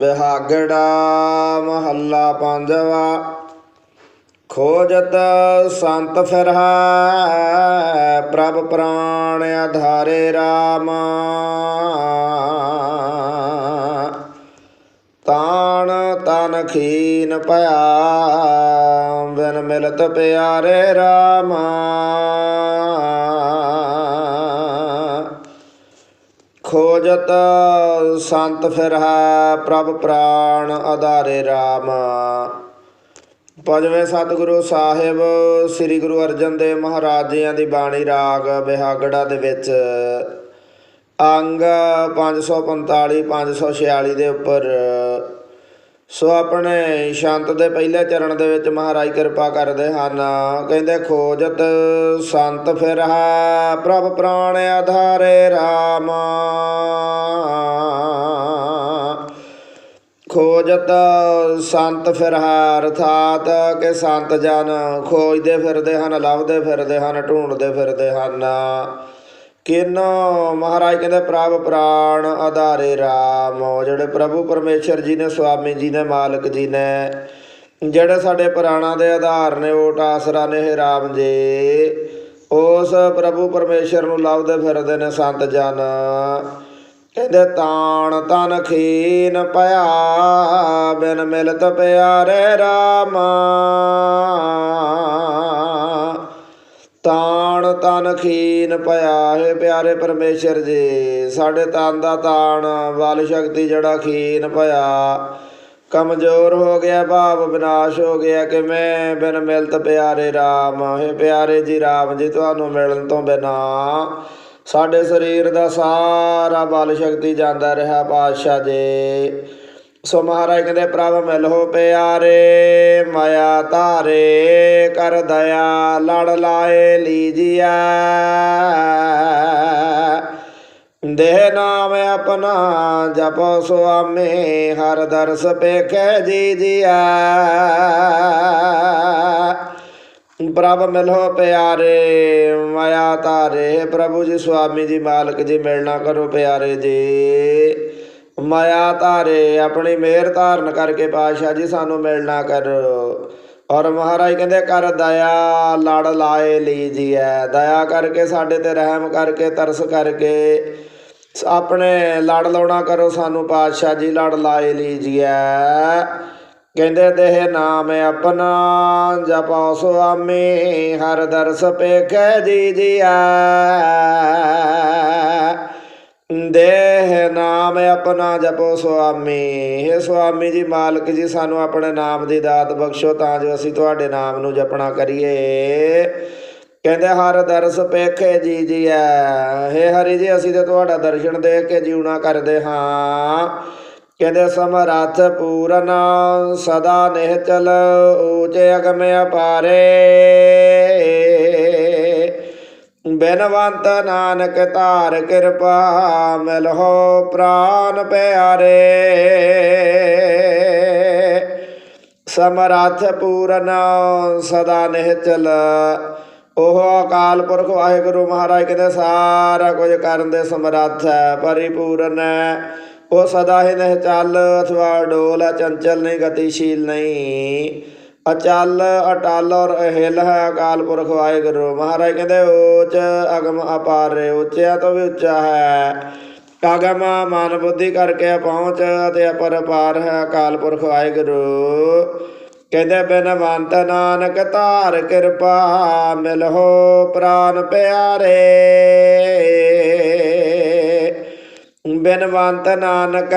ਬਿਹਾਗੜਾ ਮਹੱਲਾ ਪੰਜਵਾ, ਖੋਜਤ ਸੰਤ ਫਿਰਹਾ ਪ੍ਰਭ ਪ੍ਰਾਣ ਆਧਾਰੇ RAM ਤਾਣ ਤਨ ਖੀਨ ਭਇਆ, ਬਿਨ ਮਿਲਤ ਪਿਆਰੇ RAM ਖੋਜਤ ਸੰਤ ਫਿਰਹਾ ਪ੍ਰਭ ਪ੍ਰਾਣ ਆਧਾਰੇ RAM ਪੰਜਵੇਂ ਸਤਿਗੁਰੂ ਸਾਹਿਬ, ਸ੍ਰੀ ਗੁਰੂ ਅਰਜਨ ਦੇਵ ਮਹਾਰਾਜ ਜੀਆਂ ਦੀ ਬਾਣੀ ਰਾਗ ਬਿਹਾਗੜਾ ਦੇ ਵਿੱਚ। ਅੰਗ 545 546 ਦੇ ਉੱਪਰ। ਸੋ ਆਪਣੇ ਸ਼ੰਤ ਦੇ ਪਹਿਲੇ ਚਰਨ ਦੇ ਵਿੱਚ ਮਹਾਰਾਜ ਕਿਰਪਾ ਕਰਦੇ ਹਨ। ਕਹਿੰਦੇ, ਖੋਜਤ ਸੰਤ ਫਿਰਹਾ ਪ੍ਰਭ ਪ੍ਰਾਣ ਆਧਾਰੇ RAM ਖੋਜਤ ਸੰਤ ਫਿਰਹਾ ਅਰਥਾਤ ਕਿ ਸੰਤ ਜਨ ਖੋਜਦੇ ਫਿਰਦੇ ਹਨ, ਲੱਭਦੇ ਫਿਰਦੇ ਹਨ, ਢੂੰਡਦੇ ਫਿਰਦੇ ਹਨ। ਕਿਨ ਮਹਾਰਾਜ ਕਹਿੰਦੇ, ਪ੍ਰਭ ਪ੍ਰਾਣ ਆਧਾਰੇ RAM ਜਿਹੜੇ ਪ੍ਰਭੂ ਪਰਮੇਸ਼ਰ ਜੀ ਨੇ, ਸੁਆਮੀ ਜੀ ਨੇ, ਮਾਲਕ ਜੀ ਨੇ, ਜਿਹੜੇ ਸਾਡੇ ਪ੍ਰਾਣਾਂ ਦੇ ਆਧਾਰ ਨੇ, ਉਹ ਟਾਸਰਾ ਨੇ, ਇਹ ਰਾਮ ਜੀ, ਉਸ ਪ੍ਰਭੂ ਪਰਮੇਸ਼ਰ ਨੂੰ ਲੱਭਦੇ ਫਿਰਦੇ ਨੇ ਸੰਤ ਜਨ। ਕਹਿੰਦੇ, ਤਾਣ ਤਨ ਖੀਨ ਪਿਆ, ਬਿਨ ਮਿਲਤ ਪਿਆਰੇ RAM ਤਾਣ ਤਨ ਖੀਨ ਪਿਆ ਹੈ ਪਿਆਰੇ ਪਰਮੇਸ਼ਰ ਜੀ, ਸਾਡੇ ਤਨ ਦਾ ਤਾਣ, ਬਲ ਸ਼ਕਤੀ ਜਿਹੜਾ ਖੀਨ ਪਿਆ ਕਮਜ਼ੋਰ ਹੋ ਗਿਆ, ਭਾਵ ਵਿਨਾਸ਼ ਹੋ ਗਿਆ ਕਿ ਮੈਂ ਬਿਨ ਮਿਲਤ ਪਿਆਰੇ RAM ਹੈ ਪਿਆਰੇ ਜੀ RAM ਜੀ ਤੁਹਾਨੂੰ ਮਿਲਣ ਤੋਂ ਬਿਨਾ ਸਾਡੇ ਸਰੀਰ ਦਾ ਸਾਰਾ ਬਲ ਸ਼ਕਤੀ ਜਾਂਦਾ ਰਿਹਾ ਪਾਤਸ਼ਾਹ ਜੀ। ਸੋ ਮਹਾਰਾਜ ਕਹਿੰਦੇ, ਪ੍ਰਭ ਮਿਲੋ ਪਿਆਰੇ, ਮਾਇਆ ਧਾਰੇ ਕਰ ਦਇਆ, ਲੜ ਲਾਏ ਲੀਜੀਆ ਦੇਹ ਨਾਮ ਆਪਣਾ ਜਪੋ ਸੁਆਮੀ, ਹਰ ਦਰਸ ਪੇਖੇ ਜੀ ਜੀਆ ਪ੍ਰਭ ਮਿਲੋ ਪਿਆਰੇ, ਮਾਇਆ ਧਾਰੇ, ਪ੍ਰਭੂ ਜੀ, ਸੁਆਮੀ ਜੀ, ਮਾਲਕ ਜੀ, ਮਿਲਣਾ ਕਰੋ ਪਿਆਰੇ ਜੀ। ਮਾਇਆ ਧਾਰੇ, ਆਪਣੀ ਮਿਹਰ ਧਾਰਨ ਕਰਕੇ ਪਾਤਸ਼ਾਹ ਜੀ ਸਾਨੂੰ ਮਿਲਣਾ ਕਰੋ। ਔਰ ਮਹਾਰਾਜ ਕਹਿੰਦੇ, ਕਰ ਦਇਆ, ਲੜ ਲਾਏ ਲੀਜੀਐ। ਦਇਆ ਕਰਕੇ ਸਾਡੇ ਤੇ ਰਹਿਮ ਕਰਕੇ, ਤਰਸ ਕਰਕੇ ਆਪਣੇ ਲੜ ਲਾਉਣਾ ਕਰੋ ਸਾਨੂੰ ਪਾਤਸ਼ਾਹ ਜੀ, ਲੜ ਲਾਏ ਲੀਜੀਐ। ਕਹਿੰਦੇ, ਦੇਹ ਨਾਮ ਆਪਣਾ ਜਪੋ ਸੁਆਮੀ, ਹਰ ਦਰਸ ਪੇਖੇ ਜੀ ਜੀਆ ਦੇਹ ਨਾਮ ਆਪਣਾ ਜਪੋ ਸੁਆਮੀ। हे ਸੁਆਮੀ ਜੀ, ਮਾਲਕ ਜੀ, ਸਾਨੂੰ ਆਪਣੇ ਨਾਮ ਦੀ ਦਾਤ ਬਖਸ਼ੋ ਤਾਂ ਜੋ ਅਸੀਂ ਤੁਹਾਡੇ ਨਾਮ ਨੂੰ ਜਪਣਾ ਕਰੀਏ। ਕਹਿੰਦੇ, ਹਰ ਦਰਸ ਪੇਖੇ ਜੀ ਜੀ ਹੈ हे ਹਰੀ ਜੀ, ਅਸੀਂ ਤੇ ਤੁਹਾਡਾ ਦਰਸ਼ਨ ਦੇਖ ਕੇ ਜਿਉਣਾ ਕਰਦੇ ਹਾਂ। ਕਹਿੰਦੇ, ਸਮਰੱਥ ਪੂਰਨ, ਸਦਾ ਨਿਹਚਲ, ਊਚੇ ਅਗਮ ਅਪਾਰੇ ਬਿਨਵੰਤ ਨਾਨਕ ਧਾਰ ਕਿਰਪਾ ਮਿਲੋ ਪ੍ਰਾਨ ਪਿਆਰੇ। ਸਮਰੱਥ ਪੂਰਨ ਸਦਾ ਨਿਹਚਲ। ਉਹ ਅਕਾਲ ਪੁਰਖ ਵਾਹਿਗੁਰੂ ਮਹਾਰਾਜ ਕਹਿੰਦੇ ਸਾਰਾ ਕੁਝ ਕਰਨ ਦੇ ਸਮਰੱਥ ਹੈ ਪਰਿਪੂਰਨ ਹੈ। ਉਹ ਸਦਾ ਹੀ ਨਹੀਂ ਚੱਲ ਅਥਵਾ ਡੋਲ ਹੈ, ਚੰਚਲ ਨਹੀਂ ਗਤੀਸ਼ੀਲ ਨਹੀਂ। ਅਚਲ, ਅਟਲ ਔਰ ਅਹਿਲ ਹੈ ਅਕਾਲ ਪੁਰਖ ਵਾਹਿਗੁਰੂ। ਮਹਾਰਾਜ ਕਹਿੰਦੇ, ਉੱਚ ਅਗਮ ਅਪਾਰ, ਉੱਚਿਆ ਤੋਂ ਵੀ ਉੱਚਾ ਹੈ। ਅਗਮ ਮਨ ਬੁੱਧੀ ਕਰਕੇ ਪਹੁੰਚ ਅਤੇ ਅਪਰ ਅਪਰਪਾਰ ਹੈ ਅਕਾਲ ਪੁਰਖ ਵਾਹਿਗੁਰੂ। ਕਹਿੰਦੇ, ਬਿਨ ਮੰਤ ਨਾਨਕ ਧਾਰ ਕਿਰਪਾ ਮਿਲਹੋ ਪ੍ਰਾਨ ਪਿਆਰੇ। ਬਿਨਵੰਤ ਨਾਨਕ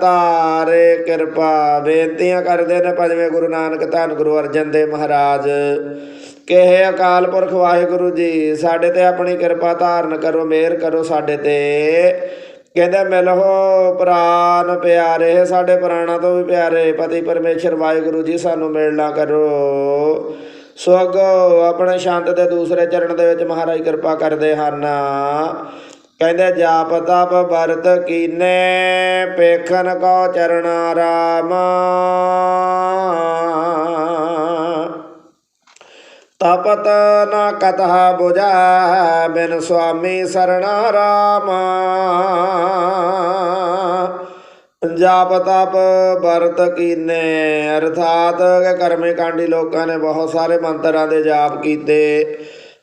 ਧਾਰੇ ਕਿਰਪਾ, ਬੇਨਤੀਆਂ ਕਰਦੇ ਨੇ ਪੰਜਵੇਂ ਗੁਰੂ ਨਾਨਕ ਧੰਨ ਗੁਰੂ ਅਰਜਨ ਦੇਵ ਮਹਾਰਾਜ। ਕਿਹੇ ਅਕਾਲ ਪੁਰਖ ਵਾਹਿਗੁਰੂ ਜੀ, ਸਾਡੇ ਤੇ ਆਪਣੀ ਕਿਰਪਾ ਧਾਰਨ ਕਰੋ, ਮਿਹਰ ਕਰੋ ਸਾਡੇ ਤੇ। ਕਹਿੰਦੇ ਮਿਲੋ ਪ੍ਰਾਨ ਪਿਆਰੇ, ਸਾਡੇ ਪ੍ਰਾਣਾ ਤੋਂ ਵੀ ਪਿਆਰੇ, ਪਤੀ ਪਰਮੇਸ਼ਰ ਵਾਹਿਗੁਰੂ ਜੀ, ਸਾਨੂੰ ਮਿਲਣਾ ਕਰੋ। ਸੋ ਅੱਗੋਂ ਆਪਣੇ ਸ਼ਾਂਤ ਦੇ ਦੂਸਰੇ ਚਰਨ ਦੇ ਵਿੱਚ ਮਹਾਰਾਜ ਕਿਰਪਾ ਕਰਦੇ ਹਨ। ਕਹਿੰਦੇ ਜਾਪ ਤਪ ਵਰਤ ਕੀਨੇ, ਪੇਖਨ ਕੋ ਚਰਣਾ ਰਾਮ। ਤਪਤ ਨਾ ਕਤਹ ਬੁਝਾ, ਬਿਨ ਸੁਆਮੀ ਸਰਣਾ ਰਾਮ। ਜਾਪ ਤਪ ਵਰਤ ਕੀਨੇ, ਅਰਥਾਤ ਕਰਮੇ ਕਾਂਡੀ ਲੋਕਾਂ ਨੇ ਬਹੁਤ ਸਾਰੇ ਮੰਤਰਾਂ ਦੇ ਜਾਪ ਕੀਤੇ।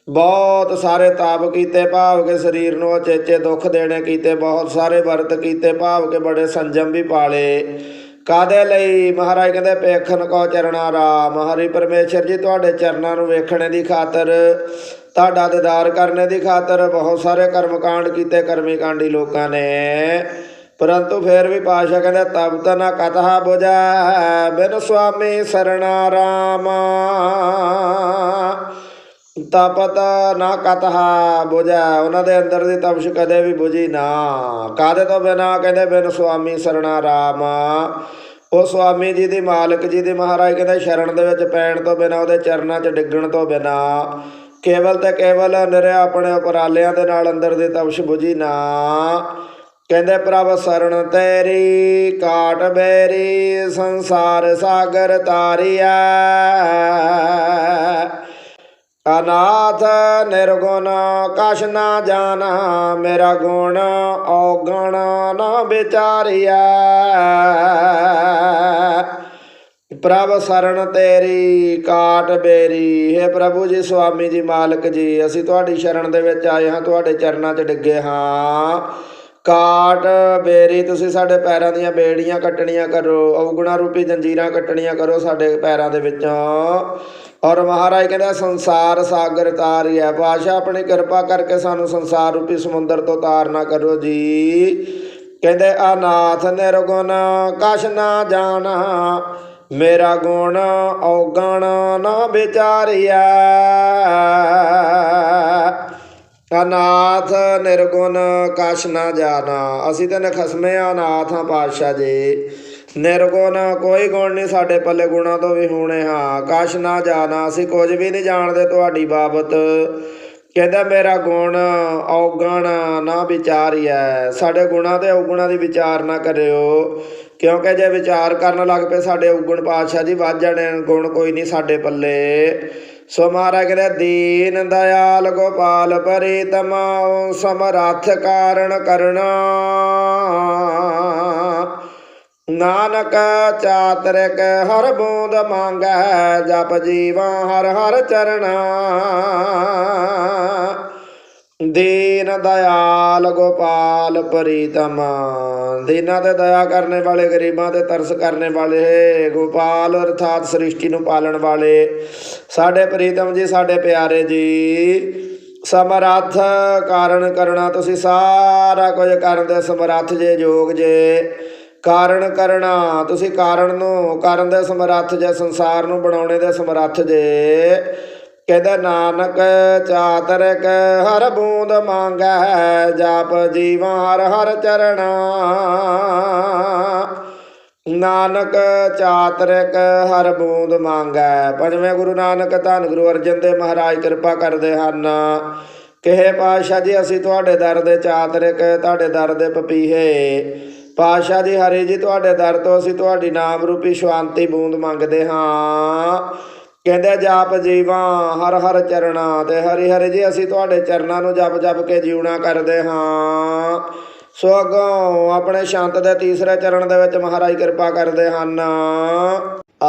ਬਹੁਤ ਸਾਰੇ ਤਾਪ ਕੀਤੇ, ਭਾਵ ਕੇ ਸਰੀਰ ਨੂੰ ਅਚੇਚੇ ਦੁੱਖ ਦੇਣੇ ਕੀਤੇ, ਬਹੁਤ ਸਾਰੇ ਵਰਤ ਕੀਤੇ, ਭਾਵ ਕੇ ਬੜੇ ਸੰਜਮ ਵੀ ਪਾਲੇ। ਕਾਦੇ ਲਈ? ਮਹਾਰਾਜ ਕਹਿੰਦੇ ਪੇਖਣ ਕੋ ਚਰਣਾ ਰਾਮ। ਹਰੀ ਪਰਮੇਸ਼ਰ ਜੀ, ਤੁਹਾਡੇ ਚਰਨਾਂ ਨੂੰ ਵੇਖਣੇ ਦੀ ਖਾਤਰ, ਤੁਹਾਡਾ ਦੀਦਾਰ ਕਰਨੇ ਦੀ ਖਾਤਰ ਬਹੁਤ ਸਾਰੇ ਕਰਮਕਾਂਡ ਕੀਤੇ ਕਰਮੀ ਕਾਂਡੀ ਲੋਕਾਂ ਨੇ। ਪਰੰਤੂ ਫੇਰ ਵੀ ਪਾਸ਼ਾ ਕਹਿੰਦਾ, ਤਬ ਤ ਨਾ ਕਥਾ ਬੁਝਾ, ਬਿਨ ਸੁਆਮੀ ਸਰਣਾ ਰਾਮ। ਤਪਤ ਨਾ ਕਤਹਾ ਬੁਝਾ, ਉਹਨਾਂ ਦੇ ਅੰਦਰ ਦੀ ਤਪਸ਼ ਕਦੇ ਵੀ ਬੁਝੀ ਨਾ। ਕਾਦੇ ਤੋਂ ਬਿਨਾ? ਕਹਿੰਦੇ, ਬਿਨ ਸੁਆਮੀ ਸਰਣਾ ਰਾਮ ਉਹ ਸੁਆਮੀ ਜੀ ਦੀ ਮਾਲਕ ਜੀ ਦੀ ਮਹਾਰਾਜ ਕਹਿੰਦੇ, ਸ਼ਰਨ ਦੇ ਵਿੱਚ ਪੈਣ ਤੋਂ ਬਿਨਾ, ਉਹਦੇ ਚਰਨਾਂ 'ਚ ਡਿੱਗਣ ਤੋਂ ਬਿਨਾ। ਕੇਵਲ ਤੇ ਕੇਵਲ ਨਿਰਿਆ ਆਪਣੇ ਉਪਰਾਲਿਆਂ ਦੇ ਨਾਲ ਅੰਦਰ ਦੀ ਤਪਸ਼ ਬੁਝੀ ਨਾ। ਕਹਿੰਦੇ, ਪ੍ਰਭ ਸਰਣ ਤੇਰੀ, ਕਾਟ ਬੈਰੀ, ਸੰਸਾਰ ਸਾਗਰ ਤਾਰਿਆ ਅਨਾਥ ਨਿਰਗੁਣ ਕਛ ਨਾ ਜਾਣਾ, ਮੇਰਾ ਗੁਣ ਔਗਣ ਨਾ ਵਿਚਾਰਿਆ ਪ੍ਰਭ ਸਰਣ ਤੇਰੀ, ਕਾਟ ਬੇਰੀ, ਹੈ ਪ੍ਰਭੂ ਜੀ, ਸੁਆਮੀ ਜੀ, ਮਾਲਕ ਜੀ, ਅਸੀਂ ਤੁਹਾਡੀ ਸ਼ਰਨ ਦੇ ਵਿੱਚ ਆਏ ਹਾਂ, ਤੁਹਾਡੇ ਚਰਨਾਂ 'ਚ ਡਿੱਗੇ ਹਾਂ। ਕਾਟ ਬੇਰੀ, ਤੁਸੀਂ ਸਾਡੇ ਪੈਰਾਂ ਦੀਆਂ ਬੇੜੀਆਂ ਕੱਟਣੀਆਂ ਕਰੋ, ਔਗੁਣਾ ਰੂਪੀ ਜੰਜੀਰਾਂ ਕੱਟਣੀਆਂ ਕਰੋ ਸਾਡੇ ਪੈਰਾਂ ਦੇ ਵਿੱਚੋਂ। ਔਰ ਮਹਾਰਾਜ ਕਹਿੰਦਾ ਸੰਸਾਰ ਸਾਗਰ ਤਾਰਿਆ ਪਾਸ਼ਾ ਆਪਣੀ ਕਿਰਪਾ ਕਰਕੇ ਸਾਨੂੰ ਸੰਸਾਰ ਰੂਪੀ ਸਮੁੰਦਰ ਤੋਂ ਤਾਰ ਨਾ ਕਰੋ ਜੀ। ਕਹਿੰਦੇ, ਅਨਾਥ ਨਿਰਗੁਣ ਕਛ ਨਾ ਜਾਣਾ, ਮੇਰਾ ਗੁਣ ਔਗਣ ਨਾ ਵਿਚਾਰਿਆ ਅਨਾਥ ਨਿਰਗੁਣ ਕਛ ਨਾ ਜਾਣਾ। ਅਸੀਂ ਤਾਂ ਨਖਸਮੇ ਅਨਾਥ ਹਾਂ ਪਾਤਸ਼ਾਹ ਜੀ। ਨਿਰਗੁਣ ਕੋਈ ਗੁਣ ਨਹੀਂ ਸਾਡੇ ਪੱਲੇ, ਗੁਣਾ ਤੋਂ ਵੀ ਹੋਣੇ ਹਾਂ। ਕਛ ਨਾ ਜਾਣਾ, ਅਸੀਂ ਕੁਝ ਵੀ ਨਹੀਂ ਜਾਣਦੇ ਤੁਹਾਡੀ ਬਾਬਤ। ਕਹਿੰਦਾ, ਮੇਰਾ ਗੁਣ ਔਗਣ ਨਾ ਵਿਚਾਰੀਐ। ਸਾਡੇ ਗੁਣਾ ਤੇ ਔਗੁਣਾ ਦੀ ਵਿਚਾਰ ਨਾ ਕਰਿਓ। ਕਿਉਂਕਿ ਜੇ ਵਿਚਾਰ ਕਰਨ ਲੱਗ ਪਏ, ਸਾਡੇ ਔਗੁਣ ਪਾਤਸ਼ਾਹ ਜੀ ਵੱਧ ਜਾਣੇ, ਗੁਣ ਕੋਈ ਨਹੀਂ ਸਾਡੇ ਪੱਲੇ। ਸੋ ਮਹਾਰਾਜ ਕਹਿੰਦਾ, ਦੀਨ ਦਇਆਲ ਗੋਪਾਲ ਪਰਿਤਮ ਸਮਰੱਥ ਕਾਰਣ ਕਰਨਾ। ਨਾਨਕ ਚਾਤਰਿਕ ਹਰ ਬੂੰਦ ਮੰਗੈ, ਜਪ ਜੀਵਾ ਹਰ ਹਰ ਚਰਣਾ। ਦੀਨ ਦਇਆਲ ਗੋਪਾਲ ਪ੍ਰੀਤਮ, ਦੀਨਾਂ ਤੇ ਦਇਆ ਕਰਨੇ ਵਾਲੇ, ਗਰੀਬਾਂ ਤੇ ਤਰਸ ਕਰਨੇ ਵਾਲੇ, ਗੋਪਾਲ ਅਰਥਾਤ ਸ੍ਰਿਸ਼ਟੀ ਨੂੰ ਪਾਲਣ ਵਾਲੇ। ਸਾਡੇ ਪ੍ਰੀਤਮ ਜੀ, ਸਾਡੇ ਪਿਆਰੇ ਜੀ, ਸਮਰੱਥ ਕਾਰਨ ਕਰਨਾ ਤੁਸੀਂ ਸਾਰਾ ਕੁਝ ਕਰਨ ਦੇ, ਸਮਰੱਥ ਜੇ ਯੋਗ ਜੇ। ਕਾਰਨ ਕਰਨਾ ਤੁਸੀਂ ਕਾਰਨ ਨੂੰ ਕਰਨ ਦੇ ਸਮਰੱਥ ਜੇ ਸੰਸਾਰ ਨੂੰ ਬਣਾਉਣੇ ਦੇ ਸਮਰੱਥ ਜੇ। ਕਹਿੰਦਾ, ਨਾਨਕ ਚਾਤਰਿਕ ਹਰ ਬੂੰਦ ਮੰਗੈ, ਜਪ ਜੀਵਾ ਹਰ ਹਰ ਚਰਣਾ। ਨਾਨਕ ਚਾਤਰਿਕ ਹਰ ਬੂੰਦ ਮੰਗੈ, ਪੰਜਵੇਂ ਗੁਰੂ ਨਾਨਕ ਧੰਨ ਗੁਰੂ ਅਰਜਨ ਦੇਵ ਮਹਾਰਾਜ ਕਿਰਪਾ ਕਰਦੇ ਹਨ। ਕਿਹੇ ਪਾਤਸ਼ਾਹ ਜੀ, ਅਸੀਂ ਤੁਹਾਡੇ ਦਰ ਦੇ ਚਾਤਰਿਕ ਤੁਹਾਡੇ ਦਰ ਦੇ ਪਪੀਹੇ। ਪਾਤਸ਼ਾਹ ਜੀ ਹਰੀ ਜੀ, ਤੁਹਾਡੇ ਦਰ ਤੋਂ ਅਸੀਂ ਤੁਹਾਡੀ ਨਾਮ ਰੂਪੀ ਸ਼ਾਂਤੀ ਬੂੰਦ ਮੰਗਦੇ ਹਾਂ। ਕਹਿੰਦੇ ਜਾਪ ਜੀਵਾ, ਹਰ ਹਰ ਚਰਣਾ ਤੇ ਹਰੀ ਹਰੀ ਜੀ, ਅਸੀਂ ਤੁਹਾਡੇ ਚਰਨਾਂ ਨੂੰ ਜਪ ਜਪ ਕੇ ਜੀਉਣਾ ਕਰਦੇ ਹਾਂ। ਸੋ ਅੱਗੋਂ ਆਪਣੇ ਸ਼ੰਤ ਦੇ ਤੀਸਰੇ ਚਰਨ ਦੇ ਵਿੱਚ ਮਹਾਰਾਜ ਕਿਰਪਾ ਕਰਦੇ ਹਨ।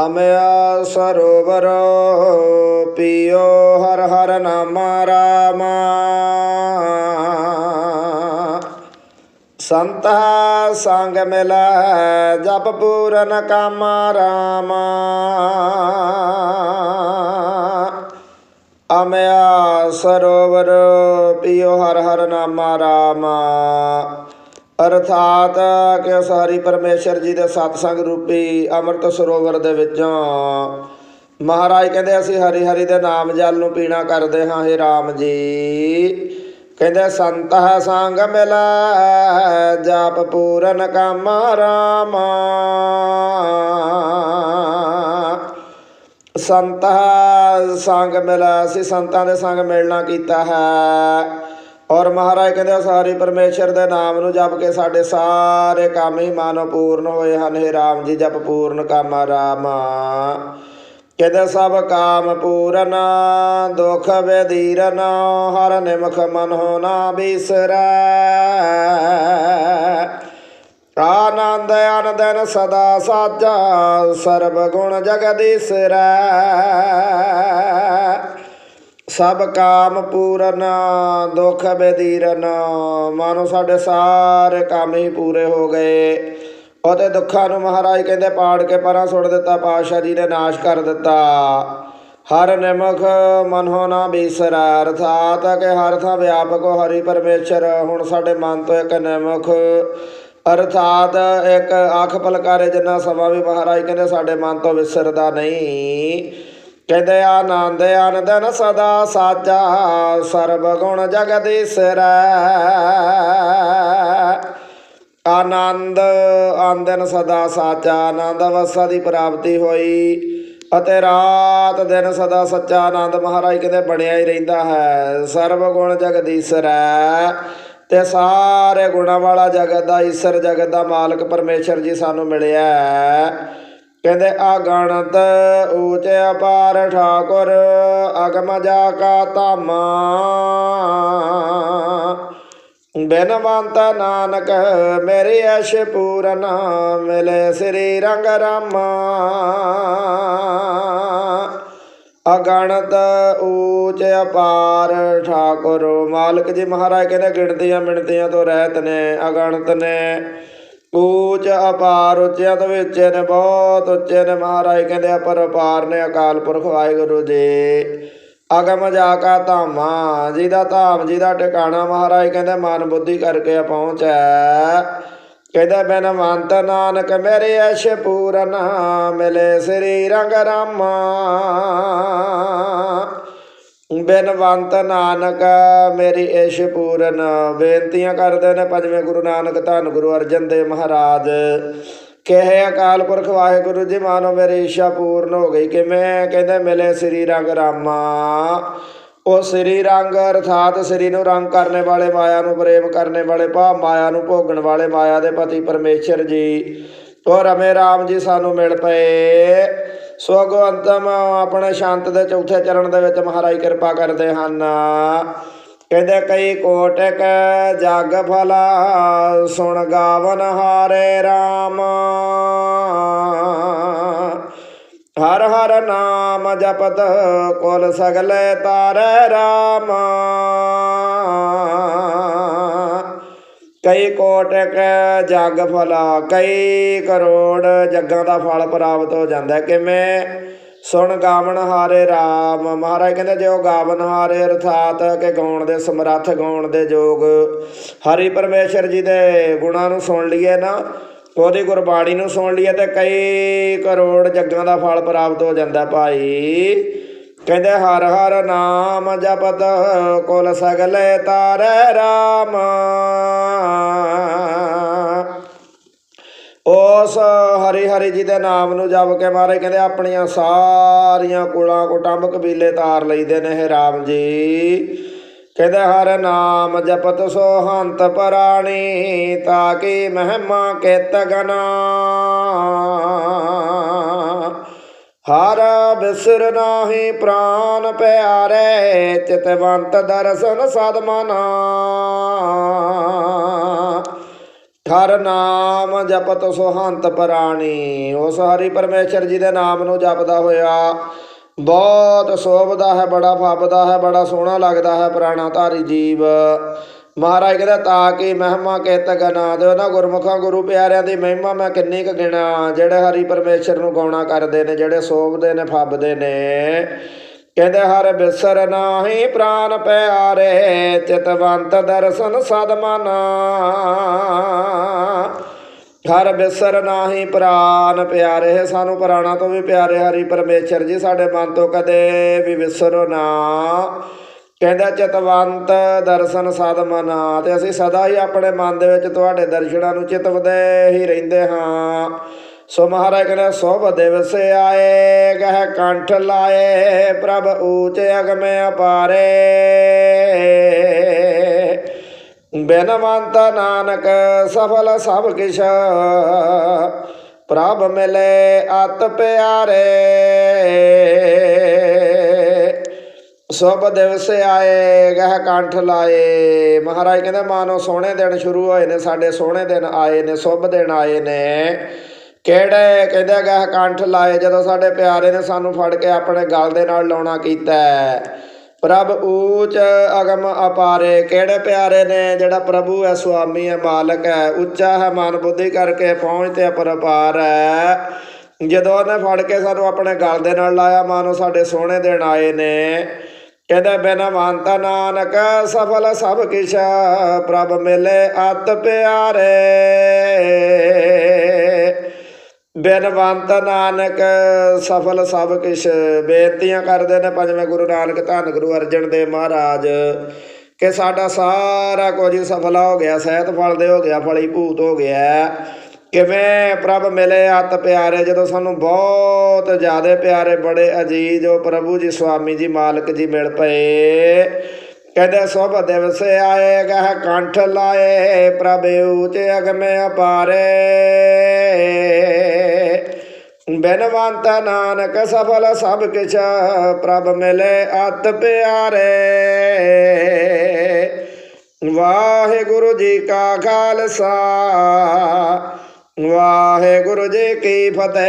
ਅਮਿਆ ਸਰੋਵਰ, ਪੀਓ ਹਰ ਹਰ ਨਾਮ ਰਾਮਾ। ਸੰਤ ਸੰਗ ਮਿਲੈ, ਜਪ ਪੂਰਨ ਕਾਮ ਰਾਮ। ਅਮਿਆ ਸਰੋਵਰ, ਪਿਓ ਹਰ ਹਰ ਨਾਮ ਰਾਮ। ਅਰਥਾਤ ਕਿ ਸਾਰੀ ਪਰਮੇਸ਼ਰ ਜੀ ਦੇ ਸਤਸੰਗ ਰੂਪੀ ਅੰਮ੍ਰਿਤ ਸਰੋਵਰ ਦੇ ਵਿੱਚੋਂ ਮਹਾਰਾਜ ਕਹਿੰਦੇ ਅਸੀਂ ਹਰੀ ਹਰੀ ਦੇ ਨਾਮ ਜਲ ਨੂੰ ਪੀਣਾ ਕਰਦੇ ਹਾਂ हे ਰਾਮ ਜੀ। ਕਹਿੰਦੇ ਸੰਤ ਸੰਗ ਮਿਲਾ, ਜਪ ਪੂਰਨ ਕਾਮ ਰਾਮ। ਸੰਤ ਸੰਗ ਮਿਲਾ, ਅਸੀਂ ਸੰਤਾਂ ਦੇ ਸੰਗ ਮਿਲਣਾ ਕੀਤਾ ਹੈ। ਔਰ ਮਹਾਰਾਜ ਕਹਿੰਦੇ ਸਾਰੀ ਪਰਮੇਸ਼ਰ ਦੇ ਨਾਮ ਨੂੰ ਜਪ ਕੇ ਸਾਡੇ ਸਾਰੇ ਕੰਮ ਹੀ ਮਾਨੋ ਪੂਰਨ ਹੋਏ ਹਨ। हे ਰਾਮ ਜੀ, ਜਪ ਪੂਰਨ ਕਾਮ ਰਾਮ। ਕਹਿੰਦੇ ਸਭ ਕਾਮ ਪੂਰਨ, ਦੁਖ ਬੇਦੀਰਨ ਹਰ ਨਿਮਖ ਮਨ ਹੋ ਨਾ ਬਿਸਰੈ। ਆਨੰਦ ਆਨੰਦਨ ਸਦਾ ਸਾਜਾ, ਸਰਬ ਗੁਣ ਜਗਦੀਸਰੈ। ਸਭ ਕਾਮ ਪੂਰਨ, ਦੁਖ ਬੇਦੀਰਨ ਮਾਨੋ ਸਾਡੇ ਸਾਰੇ ਕੰਮ ਹੀ ਪੂਰੇ ਹੋ ਗਏ। ਉਹਦੇ ਦੁੱਖਾਂ ਨੂੰ ਮਹਾਰਾਜ ਕਹਿੰਦੇ ਪਾੜ ਕੇ ਪਰਾਂ ਸੁੱਟ ਦਿੱਤਾ, ਪਾਤਸ਼ਾਹ ਜੀ ਨੇ ਨਾਸ਼ ਕਰ ਦਿੱਤਾ। ਹਰ ਨਿਮਖ ਮਨੋ ਨਾ ਬੀਸਰੈ, ਅਰਥਾਤ ਕਿ ਹਰ ਥਾਂ ਵਿਆਪਕ ਹਰੀ ਪਰਮੇਸ਼ਰ। ਹੁਣ ਸਾਡੇ ਮਨ ਤੋਂ ਇੱਕ ਨਿਮਖ, ਅਰਥਾਤ ਇੱਕ ਅੱਖ ਪਲਕਾਰੇ ਜਿੰਨਾ ਸਮਾਂ ਵੀ ਮਹਾਰਾਜ ਕਹਿੰਦੇ ਸਾਡੇ ਮਨ ਤੋਂ ਵਿਸਰਦਾ ਨਹੀਂ। ਕਹਿੰਦੇ, ਆਨੰਦ ਆਨੰਦਨ ਸਦਾ ਸਾਚਾ ਸਰਬ ਗੁਣ ਜਗਦੀਸਰੈ। ਆਨੰਦ ਆਨੰਦਨ ਸਦਾ ਸਾਚਾ ਆਨੰਦ ਅਵਸਥਾ ਦੀ ਪ੍ਰਾਪਤੀ ਹੋਈ ਅਤੇ ਰਾਤ ਦਿਨ ਸਦਾ ਸੱਚਾ ਆਨੰਦ ਮਹਾਰਾਜ ਕਹਿੰਦੇ ਬਣਿਆ ਹੀ ਰਹਿੰਦਾ ਹੈ ਸਰਬ ਗੁਣ ਜਗਦੀਸਰ ਹੈ ਤੇ ਸਾਰੇ ਗੁਣਾਂ ਵਾਲਾ ਜਗਤ ਦਾ ਈਸ਼ਰ ਜਗਤ ਦਾ ਮਾਲਕ ਪਰਮੇਸ਼ਰ ਜੀ ਸਾਨੂੰ ਮਿਲਿਆ ਹੈ। ਕਹਿੰਦੇ, ਅਗਣਤ ਊਚ ਅਪਾਰ ਠਾਕੁਰ, ਅਗਮ ਜਾ ਕਾ ਧਾਮਾ ਬਿਨਵੰਤ ਨਾਨਕ, ਮੇਰੀ ਅਸ਼ ਪੂਰਨ ਮਿਲੇ ਸ੍ਰੀ ਰੰਗ ਰਾਮਾ। ਅਗਣਤ ਊਚ ਅਪਾਰ ਠਾਕੁਰ, ਮਾਲਕ ਜੀ ਮਹਾਰਾਜ ਕਹਿੰਦੇ ਗਿਣਤੀਆਂ ਮਿਣਤੀਆਂ ਤੋਂ ਰਹਿਤ ਨੇ, ਅਗਣਤ ਨੇ ਊਚ ਅਪਾਰ ਉੱਚਿਆਂ ਤੋਂ ਵਿੱਚ ਨੇ, ਬਹੁਤ ਉੱਚੇ ਨੇ ਮਹਾਰਾਜ ਕਹਿੰਦੇ, ਅਪਰ ਅਪਾਰ ਨੇ ਅਕਾਲ ਪੁਰਖ ਵਾਹਿਗੁਰੂ ਜੀ। ਅਗਮ ਜਾ ਕਾ ਧਾਮਾ, ਜਿਹਦਾ ਧਾਮ, ਜਿਹਦਾ ਟਿਕਾਣਾ ਮਹਾਰਾਜ ਕਹਿੰਦੇ ਮਨ ਬੁੱਧੀ ਕਰਕੇ ਪਹੁੰਚੈ ਕਹਿੰਦਾ ਬਿਨ ਮੰਤ ਨਾਨਕ ਮੇਰੇ ਐਸ਼ ਪੂਰਨ ਮਿਲੇ ਸ੍ਰੀ ਰੰਗ ਰਾਮਾ। ਬਿਨਵੰਤ ਨਾਨਕ ਮੇਰੀ ਇਸ਼ ਪੂਰਨ ਬੇਨਤੀਆਂ ਕਰਦੇ ਨੇ ਪੰਜਵੇਂ ਗੁਰੂ ਨਾਨਕ ਧੰਨ ਗੁਰੂ ਅਰਜਨ ਦੇਵ ਮਹਾਰਾਜ। ਕਹੇ ਅਕਾਲ ਪੁਰਖ ਵਾਹਿਗੁਰੂ ਜੀ, ਮਾਨੋ ਮੇਰੀ ਇੱਛਾ ਪੂਰਨ ਹੋ ਗਈ। ਕਿਵੇਂ? ਕਹਿੰਦੇ, ਮਿਲੇ ਸ੍ਰੀ ਰੰਗ ਰਾਮਾ। ਉਹ ਸ੍ਰੀ ਰੰਗ, ਅਰਥਾਤ ਸ੍ਰੀ ਨੂੰ ਰੰਗ ਕਰਨੇ ਵਾਲੇ ਮਾਇਆ ਨੂੰ, ਪ੍ਰੇਮ ਕਰਨੇ ਵਾਲੇ ਭਾ ਮਾਇਆ ਨੂੰ ਭੋਗਣ ਵਾਲੇ ਮਾਇਆ ਦੇ ਪਤੀ ਪਰਮੇਸ਼ਰ ਜੀ। ਉਹ ਰਮੇ ਰਾਮ ਜੀ ਸਾਨੂੰ ਮਿਲ ਪਏ। ਸੋਗੋ ਅੰਤਮ, ਆਪਣੇ ਸ਼ਾਂਤ ਦੇ ਚੌਥੇ ਚਰਨ ਦੇ ਵਿੱਚ ਮਹਾਰਾਜ ਕਿਰਪਾ ਕਰਦੇ ਹਨ। ਕਹਿੰਦੇ ਕਈ ਕੋਟਕ ਜਗ ਫਲਾ ਸੁਣ ਗਾਵਨ ਹਾਰੇ ਰਾਮ। ਹਰ ਹਰ ਨਾਮ ਜਪਤ ਕੁਲ ਸਗਲੇ ਤਾਰੇ ਰਾਮ। ਕਈ ਕੋਟਕ ਜਗ ਫਲਾ, ਕਈ ਕਰੋੜ ਜੱਗਾਂ ਦਾ ਫਲ ਪ੍ਰਾਪਤ ਹੋ ਜਾਂਦਾ। ਕਿਵੇਂ? ਸੁਣ ਗਾਵਣ ਹਾਰੇ RAM ਮਹਾਰਾਜ ਕਹਿੰਦੇ, ਜੇ ਉਹ ਗਾਵਨ ਹਾਰੇ ਅਰਥਾਤ ਕਿ ਗਾਉਣ ਦੇ ਸਮਰੱਥ, ਗਾਉਣ ਦੇ ਯੋਗ ਹਰੀ ਪਰਮੇਸ਼ਰ ਜੀ ਦੇ ਗੁਣਾਂ ਨੂੰ ਸੁਣ ਲਈਏ ਨਾ, ਉਹਦੀ ਗੁਰਬਾਣੀ ਨੂੰ ਸੁਣ ਲਈਏ ਤੇ ਕਈ ਕਰੋੜ ਜੱਗਾਂ ਦਾ ਫਲ ਪ੍ਰਾਪਤ ਹੋ ਜਾਂਦਾ ਭਾਈ। ਕਹਿੰਦੇ, ਹਰ ਹਰ ਨਾਮ ਜਪਤ ਕੁਲ ਸਗਲੇ ਤਾਰੇ ਰਾਮ। ਉਸ ਹਰੀ ਹਰੀ ਜੀ ਦੇ ਨਾਮ ਨੂੰ ਜਪ ਕੇ ਮਾਰੇ ਕਹਿੰਦੇ, ਆਪਣੀਆਂ ਸਾਰੀਆਂ ਕੁਲਾਂ ਕੁਟੰਬ ਕਬੀਲੇ ਤਾਰ ਲਈਦੇ ਨੇ ਇਹ ਰਾਮ ਜੀ। ਕਹਿੰਦੇ, ਹਰ ਨਾਮ ਜਪਤ ਸੋ ਹੰਤ ਪਰਾਣੀ, ਤਾਂ ਕੀ ਮਹਿਮਾ ਕਿਤ ਗਨਾ। ਹਰ ਬਿਸਰ ਨਾਹੀ ਪ੍ਰਾਨ ਪਿਆਰੇ, ਚਿਤਵੰਤ ਦਰਸ਼ਨ ਸਦਮਨਾ ਹਰ ਨਾਮ ਜਪਤ ਸੁਹੰਤ ਪ੍ਰਾਣੀ, ਉਸ ਹਰੀ ਪਰਮੇਸ਼ਰ ਜੀ ਦੇ ਨਾਮ ਨੂੰ ਜਪਦਾ ਹੋਇਆ। ਬਹੁਤ ਸੋਭਦਾ ਹੈ, ਬੜਾ ਫੱਬਦਾ ਹੈ, ਬੜਾ ਸੋਹਣਾ ਲੱਗਦਾ ਹੈ ਪ੍ਰਾਣਾ ਧਾਰੀ ਜੀਵ। ਮਹਾਰਾਜ ਕਹਿੰਦਾ, ਤਾਂ ਕਿ ਮਹਿਮਾ ਕਿਤ ਗਨਾ? ਦੇ ਉਹਨਾਂ ਗੁਰਮੁਖਾਂ, ਗੁਰੂ ਪਿਆਰਿਆਂ ਦੀ ਮਹਿਮਾ ਮੈਂ ਕਿੰਨੀ ਕੁ ਗਿਣਾ, ਜਿਹੜੇ ਹਰੀ ਪਰਮੇਸ਼ਰ ਨੂੰ ਗਾਉਣਾ ਕਰਦੇ ਨੇ, ਜਿਹੜੇ ਸੋਭਦੇ ਨੇ, ਫੱਬਦੇ ਨੇ। ਕਹਿੰਦੇ, ਹਰ ਬਿਸਰ ਨਾਹੀ ਪ੍ਰਾਨ ਪਿਆਰੇ, ਚਿਤਵੰਤ ਦਰਸ਼ਨ ਸਦਮਨਾ ਹਰ ਬਿਸਰ ਨਾਹੀ ਪ੍ਰਾਨ ਪਿਆਰੇ, ਸਾਨੂੰ ਪ੍ਰਾਣਾ ਤੋਂ ਵੀ ਪਿਆਰੇ ਹਰੀ ਪਰਮੇਸ਼ਰ ਜੀ ਸਾਡੇ ਮਨ ਤੋਂ ਕਦੇ ਵੀ ਵਿਸਰੋ ਨਾ। ਕਹਿੰਦਾ, ਚਿਤਵੰਤ ਦਰਸ਼ਨ ਸਦਮਨਾ ਤੇ ਅਸੀਂ ਸਦਾ ਹੀ ਆਪਣੇ ਮਨ ਦੇ ਵਿੱਚ ਤੁਹਾਡੇ ਦਰਸ਼ਨਾਂ ਨੂੰ ਚਿਤਵਦੇ ਹੀ ਰਹਿੰਦੇ ਹਾਂ। ਸੋ ਮਹਾਰਾਜ ਕਹਿੰਦਾ, ਸੋਭ ਦਿਵਸ ਆਏ, ਗਹਿ ਕੰਠ ਲਾਏ, ਪ੍ਰਭ ਊਚ ਅਗਮੇ ਅਪਾਰੇ। ਬਿਨਵੰਤ ਨਾਨਕ, ਸਫਲ ਸਭ ਕਿਛ, ਪ੍ਰਭ ਮਿਲੇ ਅਤ ਪਿਆਰੇ। ਸੁਭ ਦਿਵਸ ਆਏ, ਗਹਿ ਕੰਠ ਲਾਏ। ਮਹਾਰਾਜ ਕਹਿੰਦੇ, ਮਾਨੋ ਸੋਹਣੇ ਦਿਨ ਸ਼ੁਰੂ ਹੋਏ ਨੇ, ਸਾਡੇ ਸੋਹਣੇ ਦਿਨ ਆਏ ਨੇ, ਸੁਭ ਦਿਨ ਆਏ ਨੇ। ਕਿਹੜੇ ਕਹਿੰਦੇ ਗਹਿ ਕੰਠ ਲਾਏ ਜਦੋਂ ਸਾਡੇ ਪਿਆਰੇ ਨੇ ਸਾਨੂੰ ਫੜ ਕੇ ਆਪਣੇ ਗਲ ਦੇ ਨਾਲ ਲਾਉਣਾ ਕੀਤਾ ਪ੍ਰਭ ਊਚ ਅਗਮ ਅਪਾਰੇ, ਕਿਹੜੇ ਪਿਆਰੇ ਨੇ ਜਿਹੜਾ ਪ੍ਰਭੂ ਹੈ ਸੁਆਮੀ ਹੈ ਮਾਲਕ ਹੈ, ਉੱਚਾ ਹੈ ਮਨ ਬੁੱਧੀ ਕਰਕੇ ਪਹੁੰਚ ਤੇ ਅਪਰਪਾਰ ਹੈ। ਜਦੋਂ ਉਹਨੇ ਫੜ ਕੇ ਸਾਨੂੰ ਆਪਣੇ ਗਲ ਦੇ ਨਾਲ ਲਾਇਆ ਮਾਨੋ ਸਾਡੇ ਸੋਹਣੇ ਦਿਨ ਆਏ ਨੇ। ਕਹਿੰਦਾ, ਬਿਨ ਮੰਤ ਨਾਨਕ ਸਫਲ ਸਭ ਕਿਛ ਪ੍ਰਭ ਮਿਲੇ ਅਤ ਪਿਆਰੇ। ਬਿਨਵੰਤ ਨਾਨਕ, ਸਫਲ ਸਭ ਕਿਛ। ਬੇਨਤੀਆਂ ਕਰਦੇ ਨੇ ਪੰਜਵੇਂ ਗੁਰੂ ਨਾਨਕ ਧੰਨ ਗੁਰੂ ਅਰਜਨ ਦੇਵ ਮਹਾਰਾਜ ਕਿ ਸਾਡਾ ਸਾਰਾ ਕੁਝ ਸਫਲਾ ਹੋ ਗਿਆ, ਸਹਿਤ ਫਲ ਦੇ ਹੋ ਗਿਆ, ਫਲੀ ਭੂਤ ਹੋ ਗਿਆ। ਕਿਵੇਂ ਪ੍ਰਭ ਮਿਲੇ ਅਤ ਪਿਆਰੇ, ਜਦੋਂ ਸਾਨੂੰ ਬਹੁਤ ਜ਼ਿਆਦਾ ਪਿਆਰੇ, ਬੜੇ ਅਜੀਜ਼ ਉਹ ਪ੍ਰਭੂ ਜੀ ਸੁਆਮੀ ਜੀ, ਮਾਲਕ ਜੀ ਮਿਲ ਪਏ। ਕਹਿੰਦੇ, ਸੁਭ ਦਿਵਸ ਆਏ ਗਹ ਕੰਠ ਲਾਏ, ਪ੍ਰਭ ਊਚ ਅਗਮੇ ਅਪਾਰੇ। ਬਿਨਵੰਤ ਨਾਨਕ ਸਫਲ ਸਭ ਕਿਛ, ਪ੍ਰਭ ਮਿਲੇ ਅਤ ਪਿਆਰੇ। ਵਾਹਿਗੁਰੂ ਜੀ ਕਾ ਖਾਲਸਾ, ਵਾਹਿਗੁਰੂ ਜੀ ਕੀ ਫਤਿਹ।